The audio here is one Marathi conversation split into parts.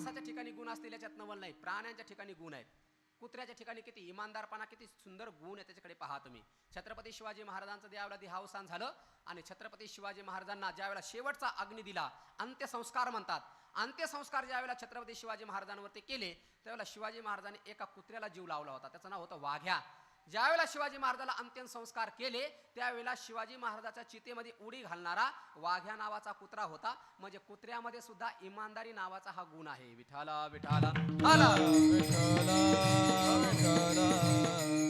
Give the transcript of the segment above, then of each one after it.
माणसाच्या ठिकाणी गुण असतील याच्यात नवल नाही. प्राण्यांच्या ठिकाणी गुण आहेत. कुत्र्याच्या ठिकाणी किती इमानदारपणा किती सुंदर गुण आहे त्याच्याकडे पहा तुम्ही. छत्रपती शिवाजी महाराजांचं ज्यावेळेला देहावसान झालं आणि छत्रपती शिवाजी महाराजांना ज्यावेळेला शेवटचा अग्नी दिला अंत्यसंस्कार म्हणतात. अंत्यसंस्कार ज्यावेळेला छत्रपती शिवाजी महाराजांवरती केले त्यावेळेला शिवाजी महाराजांनी एका कुत्र्याला जीव लावला होता. त्याचं नाव होतं वाघ्या. ज्यावेळेला शिवाजी महाराजाला अंतिम संस्कार केले त्यावेळेला शिवाजी महाराजाच्या चितेमध्ये उडी घालणारा वाघ्या नावाचा कुत्रा होता. म्हणजे कुत्र्यामध्ये सुद्धा इमानदारी नावाचा हा गुण आहे. विठाला विठाला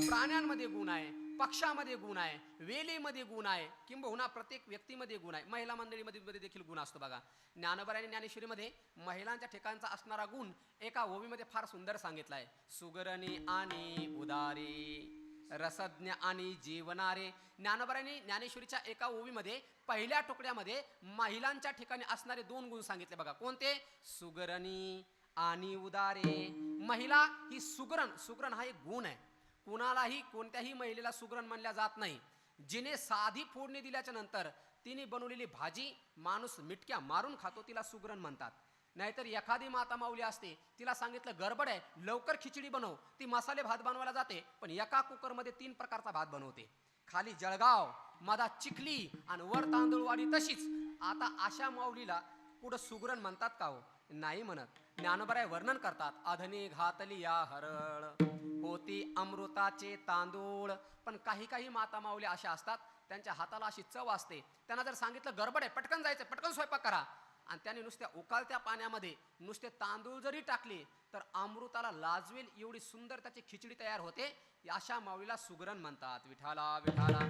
प्राण्यांमध्ये गुण आहे पक्षामध्ये गुण आहे वेलीमध्ये गुण आहे किंबहुना प्रत्येक व्यक्तीमध्ये गुण आहे. महिला मंडळीमध्ये मध्ये देखील गुण असतो बघा. ज्ञानबर आणि ज्ञानेश्वरीमध्ये महिलांच्या ठिकाणचा असणारा गुण एका ओवीमध्ये फार सुंदर सांगितला आहे सुगरणी आणि उदारी. रसज्ञ आणि जीवनारे ज्ञानोबराने ज्ञानेश्वरीच्या एका ओवीमध्ये पहिल्या तुकड्यामध्ये महिलांच्या ठिकाणी असणारे दोन गुण सांगितले बघा. कोणते? सुगरणी आणि उदारे. महिला ही सुगरण सुगरण हा एक गुण आहे. कुणालाही कोणत्याही महिलेला सुगरण म्हणल्या जात नाही. जिने साधी फोडणी दिल्याच्या नंतर तिने बनवलेली भाजी माणूस मिटक्या मारून खातो तिला सुगरण म्हणतात. नाहीतर एखादी माता माऊली असते तिला सांगितलं गडबड आहे लवकर खिचडी बनव. ती मसाले भात बनवायला जाते पण एका कुकरमध्ये तीन प्रकारचा भात बनवते. खाली जळगाव मधा चिखली आणि वर तांदूळवाडी तशीच. आता अशा माऊलीला पुढं सुगरण म्हणतात का हो? नाही म्हणत. ज्ञानबराय वर्णन करतात अधनी घातली या हरळ होती अमृताचे तांदूळ. पण काही काही माता माऊली अशा असतात त्यांच्या हाताला अशी चव असते. त्यांना जर सांगितलं गडबड आहे पटकन जायचं पटकन स्वयंपाक करा. आणि त्याने नुसत्या उकाळत्या पाण्यामध्ये नुसते तांदूळ जरी टाकले तर अमृताला लाजवेल एवढी सुंदर त्याची खिचडी तयार होते अशा माऊलीला सुगरण म्हणतात. विठाला विठाला.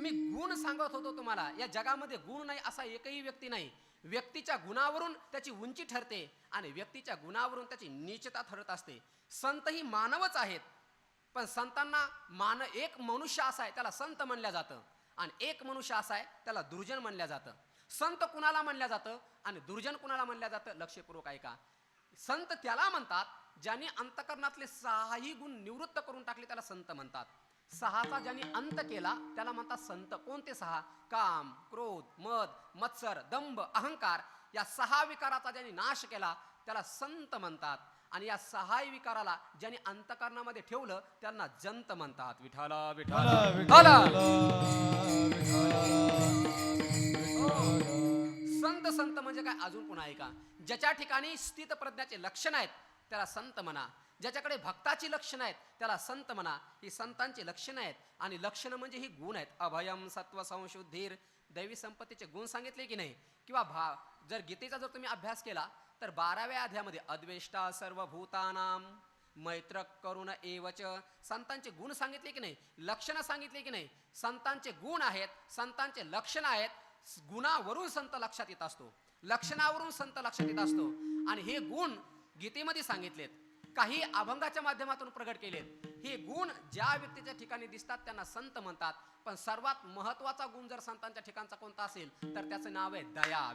मी गुण सांगत होतो तुम्हाला या जगामध्ये गुण नाही असा एकही व्यक्ती नाही. व्यक्तीच्या गुणावरून त्याची उंची ठरते आणि व्यक्तीच्या गुणावरून त्याची नीचता ठरत असते. संत ही मानवच आहेत. पण संतांना मान एक मनुष्य असा आहे त्याला संत म्हणल्या जातं. आणि एक मनुष्य असा आहे त्याला दुर्जन म्हणल्या जातं. संत कुणाला म्हणलं जातं? आणि दुर्जन कुणाला म्हणल्या जातं? लक्षपूर्वक ऐका. संत त्याला म्हणतात ज्यांनी अंतकरणातले सहाही गुण निवृत्त करून टाकले त्याला संत म्हणतात. सहाचा ज्यांनी अंत केला त्याला म्हणतात संत. कोणते सहा? काम क्रोध मद मत्सर दंभ अहंकार या सहा विकाराचा ज्यांनी नाश केला त्याला संत म्हणतात. आणि या सहा विकाराला ज्यांनी अंतकरणामध्ये ठेवलं त्यांना जंत म्हणतात. विठाला विठाला विठाला. संत संत म्हणजे काय? अजून पुन्हा ऐका. ज्याच्या ठिकाणी स्थित प्रज्ञाचे लक्षण आहेत त्याला संत म्हणा. ज्याच्याकडे भक्ताची लक्षणं आहेत त्याला संत म्हणा. ही संतांची लक्षणं आहेत आणि लक्षणं म्हणजे ही गुण आहेत. अभयम सत्व संशुद्धीर. दैवी संपत्तीचे गुण सांगितले की नाही? किंवा भा जर गीतेचा जर तुम्ही अभ्यास केला तर बाराव्या अध्यामध्ये अद्वेष्टा सर्व भूतानाम मैत्र करुण एवच. संतांचे गुण सांगितले की नाही? लक्षणं सांगितले की नाही? संतांचे गुण आहेत संतांचे लक्षणं आहेत गुणावरून संत लक्षात येत असतो. लक्षणावरून संत लक्षात येत असतो. आणि हे गुण गीतेमध्ये सांगितलेत. काही अभंगाच्या माध्यमातून प्रगट केलेत. हे गुण ज्या व्यक्तीच्या ठिकाणी दिसतात त्यांना संत म्हणतात. पण सर्वात महत्त्वाचा गुण जर संतांच्या ठिकाणचा कोणता असेल तर त्याचं नाव आहे दया